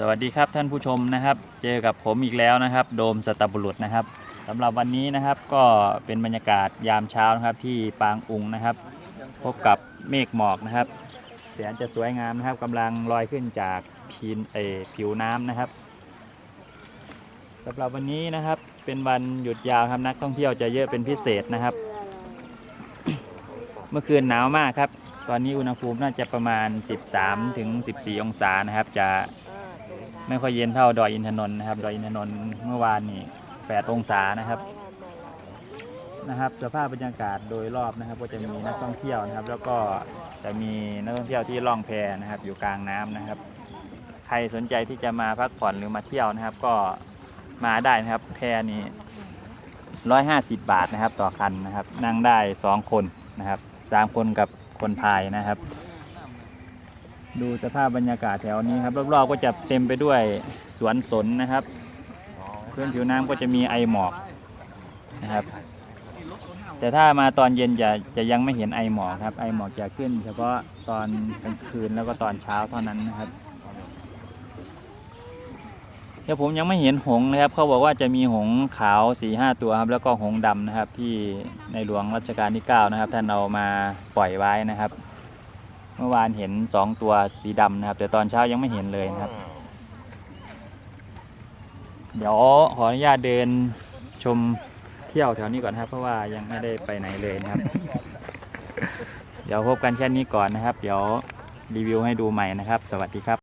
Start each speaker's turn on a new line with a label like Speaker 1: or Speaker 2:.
Speaker 1: สวัสดีครับท่านผู้ชมนะครับ เจอกับผมอีกแล้วนะครับ โดมสตบุรุษนะครับสำหรับวันนี้นะครับก็เป็นบรรยากาศยามเช้านะครับที่ปางอุงนะครับ พบกับเมฆหมอกนะครับแสนจะสวยงามนะครับกำลังลอยขึ้นจากพีนเอผิวน้ำนะครับสำหรับวันนี้นะครับเป็นวันหยุดยาวครับนักท่องเที่ยวจะเยอะเป็นพิเศษนะครับ เมื่อคืนหนาวมากครับ ตอนนี้อุณหภูมิน่าจะประมาณ 13ถึง14 องศานะครับ จะ ไม่ค่อยเย็นเท่าดอยอินทนนท์นะครับ ดอยอินทนนท์เมื่อวานนี่8องศานะครับนะครับสภาพบรรยากาศโดยรอบนะครับ ก็จะมีนักท่องเที่ยวนะครับ แล้วก็จะมีนักท่องเที่ยวที่ล่องแพนะครับ อยู่กลางน้ำนะครับ ใครสนใจที่จะมาพักผ่อนหรือมาเที่ยวนะครับ ก็มาได้นะครับ แพนี้ร้อยห้าสิบบาทนะครับ ต่อคันนะครับ นั่งได้สองคนนะครับสามคนกับคนพายนะครับ ดูสภาพบรรยากาศแถวนี้ครับรอบๆก็จะเต็มไปด้วยสวนสนนะครับพื้นผิวน้ำก็จะมีไอหมอกนะครับ แต่ถ้ามาตอนเย็นจะจะยังไม่เห็นไอหมอกครับ ไอหมอกจะขึ้น เฉพาะตอนกลางคืนแล้วก็ตอนเช้าเท่านั้นนะครับเดี๋ยวผมยังไม่เห็นหงนะครับ เขาบอกว่าจะมีหงขาวสี่ห้าตัวครับ แล้วก็หงส์ดำนะครับที่ในหลวงรัชกาลที่เก้านะครับท่านเอามาปล่อยไว้นะครับ เมื่อวานเห็นสองตัวสีดำนะครับ แต่ตอนเช้ายังไม่เห็นเลยนะครับ เดี๋ยวขออนุญาตเดินชมเที่ยวแถวนี้ก่อนนะครับ เพราะว่ายังไม่ได้ไปไหนเลยนะครับ เดี๋ยวพบกันแค่นี้ก่อนนะครับ เดี๋ยวรีวิวให้ดูใหม่นะครับ สวัสดีครับ